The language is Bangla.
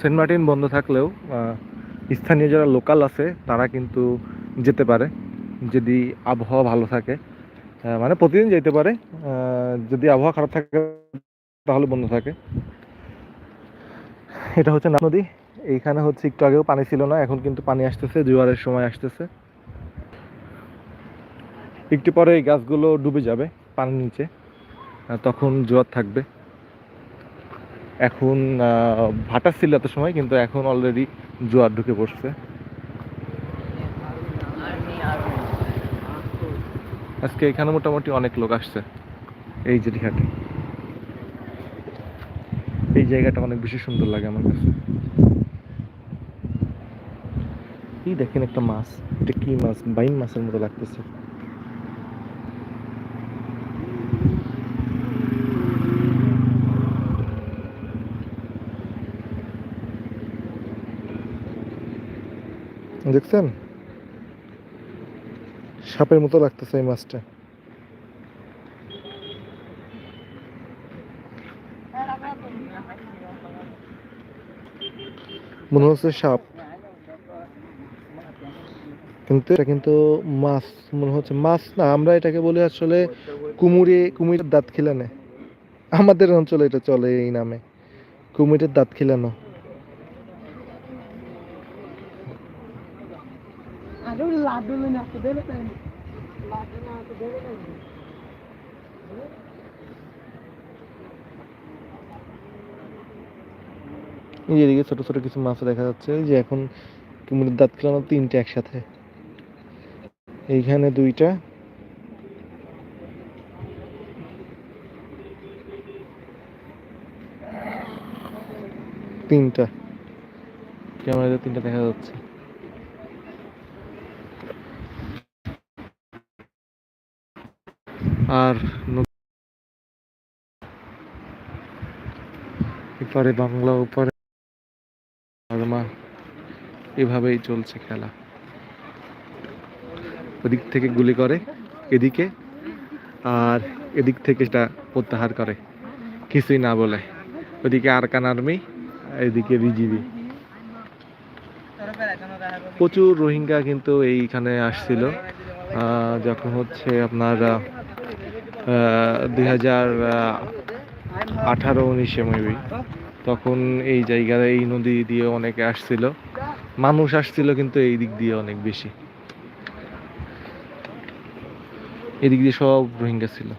সেন্ট মার্টিন বন্ধ থাকলেও স্থানীয় যারা লোকাল আছে, তারা কিন্তু যেতে পারে। যদি আবহাওয়া ভালো থাকে মানে প্রতিদিন যেতে পারে। যদি আবহাওয়া খারাপ থাকে, তাহলে বন্ধ থাকে। এটা হচ্ছে নাগ নদী। এইখানে হচ্ছে একটু আগেও পানি ছিল না, এখন কিন্তু পানি আসতেছে, জোয়ারের সময় আসতেছে। একটু পরে এই গাছগুলো ডুবে যাবে পানির নিচে। তখন জোয়ার থাকবে। এখন ভাটা ছিল এত সময়, কিন্তু এখন অলরেডি জোয়ার ঢুকে পড়ছে। আজকে এখানে মোটামুটি অনেক লোক আসছে, এই যে ঘাটে। এই জায়গাটা অনেক বেশি সুন্দর লাগে আমার কাছে। এই দেখেন একটা মাছ, এটা কি মাছ? বাইম মাছের মতো লাগতেছে। দেখছেন? সাপের মতো লাগতেছে এই মাছটা। মনে হচ্ছে সাপ। কিন্তু এটা কিন্তু মাছ, মনে হচ্ছে মাছ না, আমরা এটাকে বলি আসলে কুমুরে, কুমিরের দাঁত খিলানে। আমাদের অঞ্চলে এটা চলে এই নামে। কুমিরের দাঁত খিলানো। আরে লাড্ডু লই না তো দেবে তাই লাড্ডু না দেবে না এই যে এদিকে ছোট ছোট কিছু মাছ দেখা যাচ্ছে যে এখন কুমিরের দাঁত খিলানো তিনটে একসাথে। এইখানে দুইটা। তিনটা। ক্যামেরাতে তিনটা দেখা যাচ্ছে। আর এপারে বাংলা, ওপারে বার্মা এভাবেই চলছে খেলা। ওদিক থেকে গুলি করে এদিকে, আর এদিক থেকে সেটা প্রত্যাহার করে। কিছুই না বলে। ওদিকে আরকান আর্মি, এদিকে বিজিবি। প্রচুর রোহিঙ্গা কিন্তু এইখানে আসছিল। যখন হচ্ছে আপনার দুই হাজার আঠারো, উনিশে মেবি তখন এই জায়গায় এই নদী দিয়ে অনেকে আসছিল। মানুষ আসছিল কিন্তু এই দিক দিয়ে অনেক বেশি। এদিক দিয়ে সব রোহিঙ্গা ছিল।